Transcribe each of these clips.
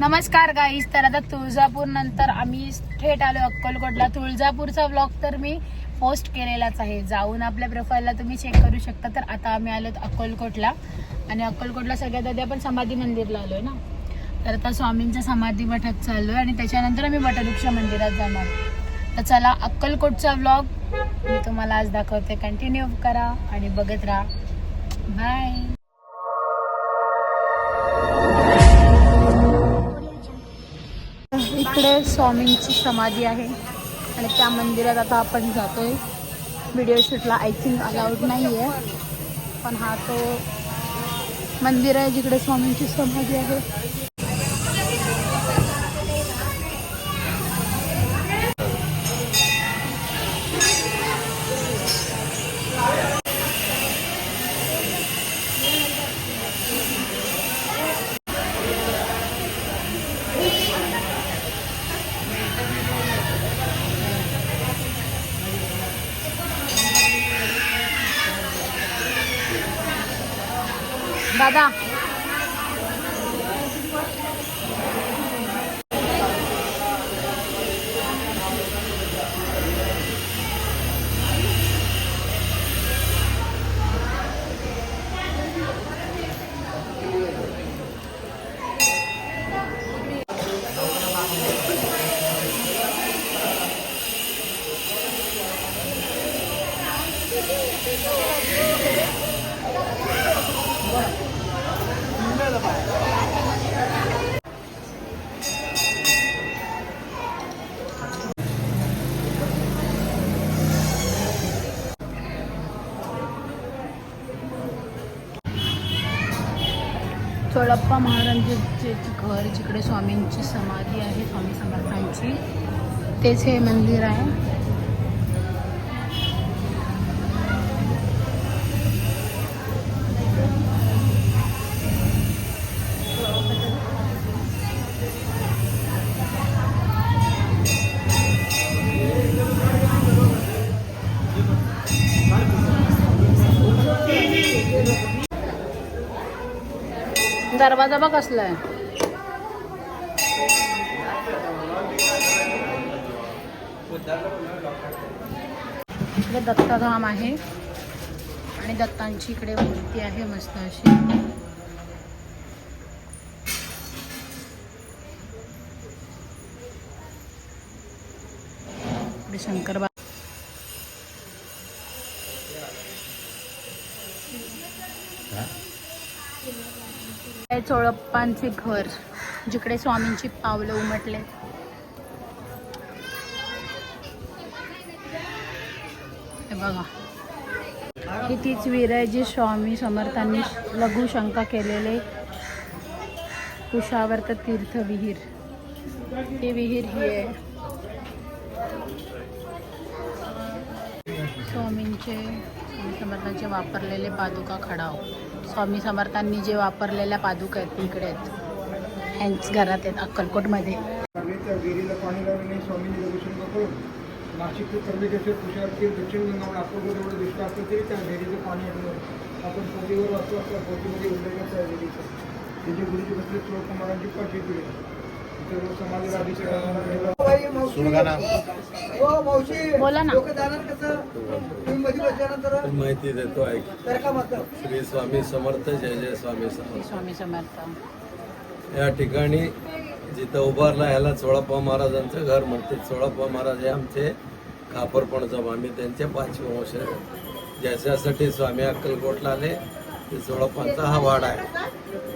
नमस्कार गाईस तर आता तुळजापूर नंतर आम्ही थेट आलो अक्कलकोटला. तुळजापूरचा व्लॉग तर मी पोस्ट केलेलाच आहे. जाऊन आपल्या प्रोफाईलला तुम्ही चेक करू शकता. तर आता आम्ही आलो अक्कलकोटला. आणि अक्कलकोटला सगळ्यात आधी आपण समाधी मंदिरला आलोय ना? तर आता स्वामींच्या समाधी मठात चाललोय आणि त्याच्यानंतर आम्ही वटवृक्ष मंदिरात जाणार. तर चला अक्कलकोटचा व्लॉग मी तुम्हाला आज दाखवते. कंटिन्यू करा आणि बघत राहा. बाय इकडे स्वामींची समाधी आहे. आणि त्या मंदिरात आता आपण जातोय. व्हिडिओ शूटला आय थिंक अलाउड नाही आहे पण हा तो मंदिर आहे जिकडे स्वामींची समाधी आहे. दादा कळप्पा महाराजांचे घर जिकडे स्वामींची समाधी आहे स्वामी समर्थांची तेच हे मंदिर आहे. दरवाजा बघ कसला आहे. इकडे दत्ताधाम आहे. आणि दत्तांची इकडे मूर्ती आहे मस्त अशी. इकडे शंकर बा हे चोळप्पांचे घर जिकडे स्वामींची पावलं उमटले. हे बघा. ही तीच विहीर स्वामी समर्थांनी लघुशंका केलेले. कुशावर्त तीर्थ विहीर ही विहीर ही आहे. स्वामींचे स्वामी समर्थांचे वापरलेले पादुका खडाव. स्वामी समर्थांनी जे वापरलेल्या पादुका आहेत तिकडे आहेत. ह्यांच घरात आहेत अक्कलकोटमध्ये. नाशिकचे ते त्र्यंबकेश्वर कुशावरती दक्षिण गंगावर अक्कलकोट एवढं असलं तरी त्या विहिरीचं पाणी आपण पोटीवर वाचतो असल्या पोटीमध्ये उल्लेख विहिरीचं गुरुजी बसले चोर कुमारांची पाठी पिढी बोला ना. माहिती देतो ऐक. तर का मात्र श्री स्वामी समर्थ जय जय स्वामी समर्थ. स्वामी समर्थ. या ठिकाणी जिथं उभारला ह्याला चोळप्पा महाराजांचं घर म्हणते चोळप्पा महाराज हे आमचे खापरपणचा आम्ही त्यांचे पाचवे वंश आहे. ज्याच्यासाठी स्वामी अक्कलकोटला आले ते चोळप्पांचा हा वाडा आहे.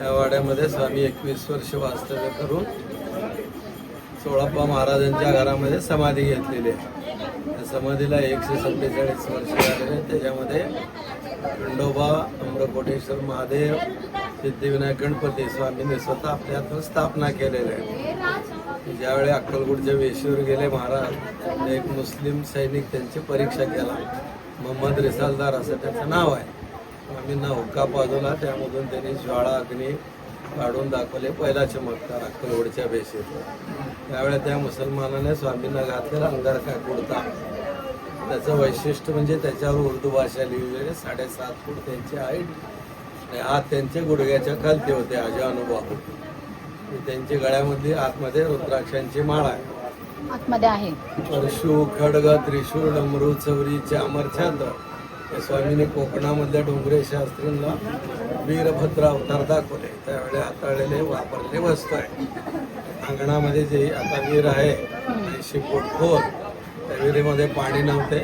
या वाड्यामध्ये स्वामी एकवीस वर्ष वास्तव्य करून सोळाप्पा महाराजांच्या घरामध्ये समाधी घेतलेली आहे. त्या समाधीला एकशे सत्तेचाळीस वर्ष झालेले त्याच्यामध्ये खंडोबा अम्रकोटेश्वर महादेव सिद्धिविनायक गणपती स्वामींनी स्वतः आपल्या हातून स्थापना केलेल्या आहे ज्यावेळी अक्कलकोटच्या वेशीवर गेले महाराज एक मुस्लिम सैनिक त्यांची परीक्षा केला. मोहम्मद रिसालदार असं त्याचं नाव आहे. स्वामींना हुक्का पाजवला. त्यामधून त्यांनी ज्वाळा अग्नी काढून दाखवले. पहिला चमत्कार अक्कलकोटच्या वेशीत. त्यावेळेला त्या मुसलमानाने स्वामींना घातलेला अंगार काय कुडता? त्याचं वैशिष्ट्य म्हणजे त्याच्यावर उर्दू भाषा लिहिलेली साडेसात फूट त्यांची हाईट आणि हात त्यांचे गुडघ्याच्या खालते होते अजा अनुभव. ही त्यांची गळ्यामध्ये आतमध्ये रुद्राक्षांची माळ आहे. आतमध्ये आहे. परशु खडग त्रिशूळ डमरू चवरी चामर छंद हे स्वामीने कोकणामधल्या डोंगरे शास्त्रींना वीरभद्र अवतार दाखवले. त्यावेळी हाताळलेले वापरलेले वस्तू आहे. अंगणामध्ये जे आता वीर आहे ऐंशी फूट खोल त्या विहिरीमध्ये पाणी नव्हते.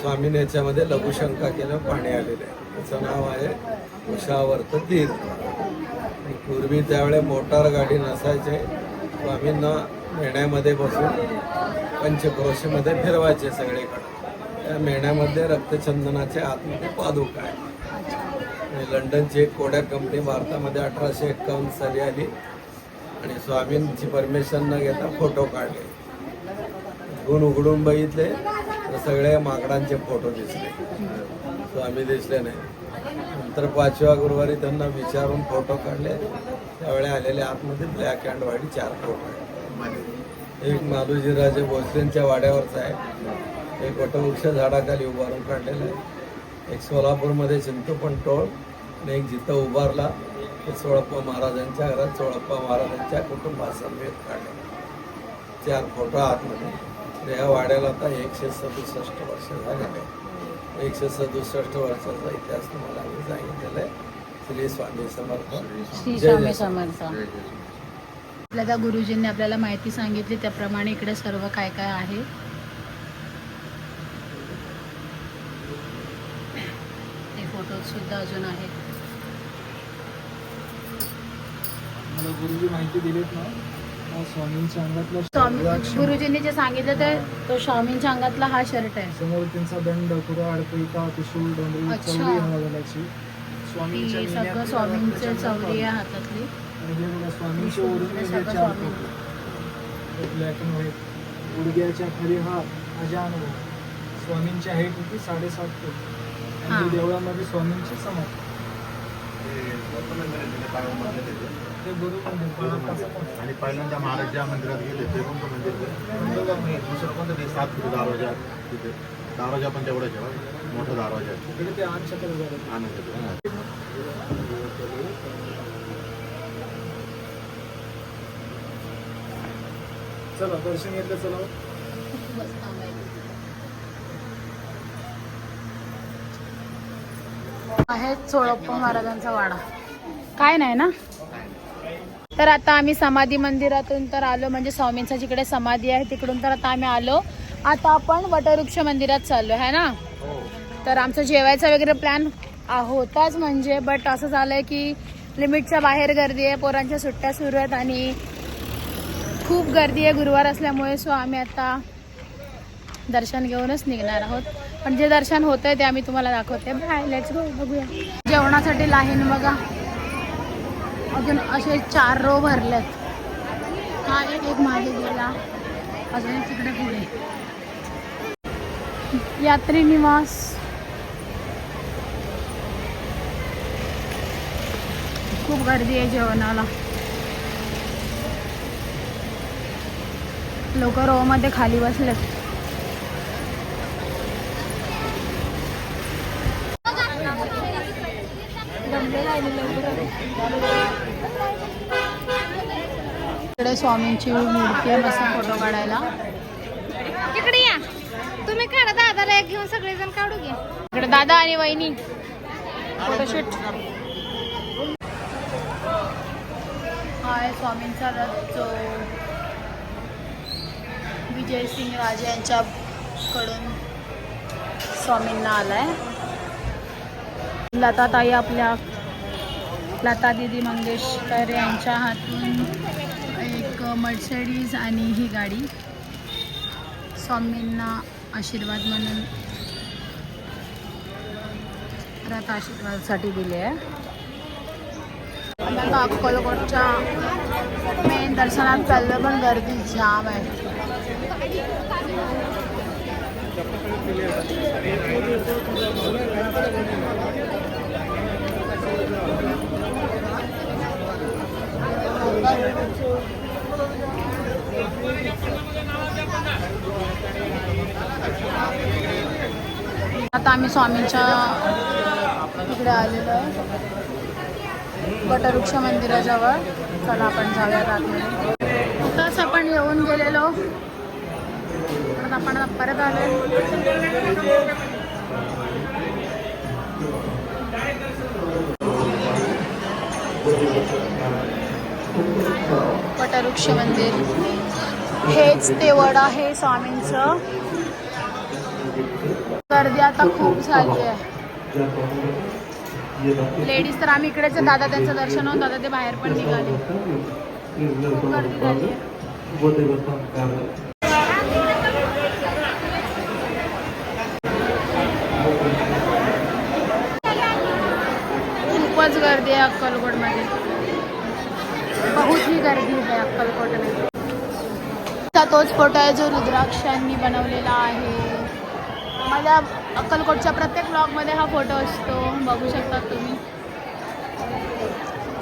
स्वामीने याच्यामध्ये लघुशंका केलं पाणी आलेलं आहे. त्याचं नाव आहे उषावर्त तीर्थ. पूर्वी त्यावेळे मोटार गाडी नसायचे. स्वामींना मेण्यामध्ये बसून पंचक्रोशीमध्ये फिरवायचे सगळीकडे. त्या मेण्यामध्ये रक्तचंदनाचे आतमध्ये पादुक आहे लंडनची एक कोड्या कंपनी भारतामध्ये अठराशे एक्कावन्न साली आली. आणि स्वामींची परमिशन न घेता फोटो काढले. गुण उघडून बघितले तर सगळे माकडांचे फोटो दिसले. स्वामी दिसले नाही. नंतर पाचव्या गुरुवारी त्यांना विचारून फोटो काढले. त्यावेळी आलेले आतमध्ये ब्लॅक अँड व्हाईट चार फोटो आहे एक माधुजीराजे भोसलेंच्या वाड्यावरचा आहे. एक वटवृक्ष झाडाखाली उभारून काढलेलं आहे. एक सोलापूरमध्ये चिंतोपण टोळ आणि एक जिथं उभारला. ते सोळप्पा महाराजांच्या घरात सोळप्पा महाराजांच्या कुटुंबासमवेत काढले. चार फोटो आतमध्ये. तर या वाड्याला आता एकशे सदुसष्ट वर्ष झालेले. आहे. एकशे सदुसष्ट वर्षाचा इतिहास तुम्हाला आम्ही सांगितलेला आहे. श्री स्वामी समर्थ. श्री स्वामी समर्थ. आपल्या त्या गुरुजींनी आपल्याला माहिती सांगितली त्याप्रमाणे इकडे सर्व काय काय आहे? ते फोटो सुद्धा अजून आहेत. मला गुरुजी माहिती दिलीत ना स्वामींच्या अंगातला. गुरुजींनी जे सांगितलं ते तो स्वामींच्या अंगातला हा शर्ट आहे समोर त्यांचा दंड कुराड पिता त्रिशूल डोंगरी. चौरी स्वामींच्या सगळं लेण्यातले स्वामींचे रक्तचंदन चौरी आहे. हातातली आणि हे बघा स्वामींचे त्रिशूळ ओढणी हे हे सगळं चार स्वामी. फोटो ब्लॅक अँड व्हाईट गुडघ्याच्या खाली हात अजान स्वामींची हाईट होती साडेसात फूट हा. आणि देवळामध्ये स्वामींची समाधी ते गुरु मंदिर आणि पहिल्यांदा महाराज ज्या मंदिरात गेले ते कोणतं मंदिर? दुसरं कोणतं ते सात फूट दारोजा तिथे? दारोजा पण तेवढाच आहे बघ. मोठा दारोजा ते आठ आनंद चला दर्शन घेतलं चला आहे चोळप्पा महाराजांचा वाडा. काय नाही ना? तर आता आम्ही समाधी मंदिरातून तर आलो म्हणजे स्वामींचा जिकडे समाधी आहे तिकडून तर आता आम्ही आलो. आता आपण वटवृक्ष मंदिरात चाललो आहे ना? तर आमचं जेवायचा वगैरे प्लॅन होताच म्हणजे बट असं झालंय की लिमिटच्या बाहेर गर्दी आहे पोरांच्या सुट्ट्या सुरू आहेत आणि खूप गर्दी आहे. गुरुवार असल्यामुळे सो आम्ही आता दर्शन घेऊनच निघणार आहोत. पण जे दर्शन होत आहे ते आम्ही तुम्हाला दाखवते. बाय लेट्स गो बघूया. जेवणासाठी लाईन बघा. अजून असे चार रो भरलेत. हा एक एक मागे गेला. अजून तिकडे पुढे. यात्री निवास. खूप गर्दी आहे जेवणाला. लोक रो मध्ये खाली बसलेत. स्वामींची मूर्ती आहे मस्त फोटो काढायला. इकडे या. तुम्ही काढा दादाला एक घेऊन सगळेजण काढू घ्या इकडे दादा आणि वहिनी. फोटोशूट हा आहे स्वामींचा रथ जो विजयसिंग राजे यांच्याकडून स्वामींना आलाय. लता ताई आपल्या लता दिदी मंगेशकर यांच्या हातून मर्सडीज आणि ही गाडी. स्वामींना आशीर्वाद म्हणून रथ आशीर्वादासाठी दिले आहे. आता अक्कलकोटच्या मेन दर्शनात चाललं पण गर्दी जाम आहे. आता आम्ही स्वामींच्या इकडे आलेलो आहे. वटवृक्ष मंदिराजवळ. चला आपण जाऊया आतमध्ये आताच आपण येऊन गेलेलो. आपण आता परत आलो वटवृक्ष मंदिर. हेच ते वड आहे स्वामींचं. गर्दी आता खूप झाली आहे. लेडीज तर आम्ही इकडेच दादा त्यांचं दर्शन होऊन दादा ते बाहेर पण निघाले. खूप गर्दी झाली आहे. खूपच गर्दी आहे अक्कलकोटमध्ये. बहुत ही गर्दी आहे अक्कलकोटमध्ये चा तोच फोटो आहे जो रुद्राक्षांनी बनवलेला आहे. माझ्या अक्कलकोटच्या प्रत्येक ब्लॉगमध्ये हा फोटो असतो. बघू शकता तुम्ही.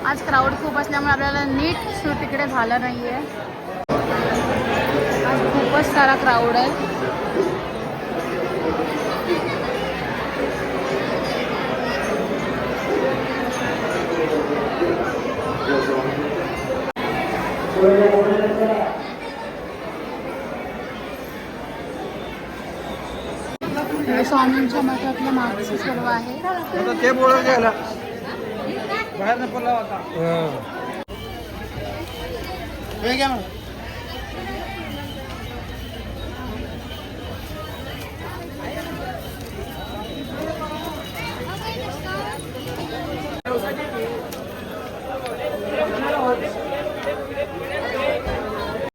आज क्राऊड खूप असल्यामुळे आपल्याला नीट शूट तिकडे झालं नाही आहे आज खूपच सारा क्राऊड आहे. स्वामींच्या मठातलं मागचं सर्व आहे. ते बोलत घ्यायला बाहेर पडला होता